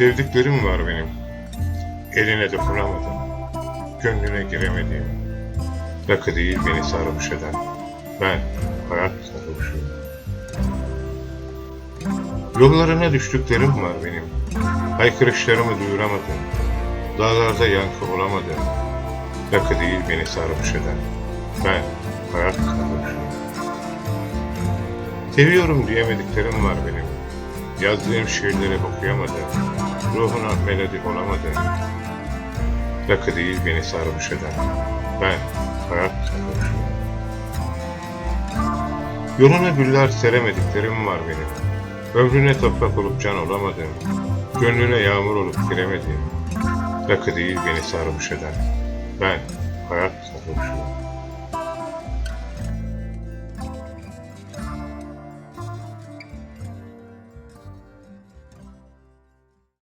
Sevdiklerim var benim. Eline dokunamadım. Gönlüne giremedim. Rakı değil beni sarhoş eden. Ben hayat sarhoşuyum. Yollarına düştüklerim var benim. Haykırışlarımı duyuramadım. Dağlarda yankı olamadım. Rakı değil beni sarhoş eden. Ben hayat sarhoşuyum. Seviyorum diyemediklerim var benim. Yazdığım şiirleri okuyamadım. Ruhuna melodi olamadım. Rakı değil beni sarhoş eden. Ben hayat sarhoşuyum. Yoluna güller seremediklerim var benim. Ömrüne toprak olup can olamadım. Gönlüne yağmur olup giremedim. Rakı değil beni sarhoş eden. Ben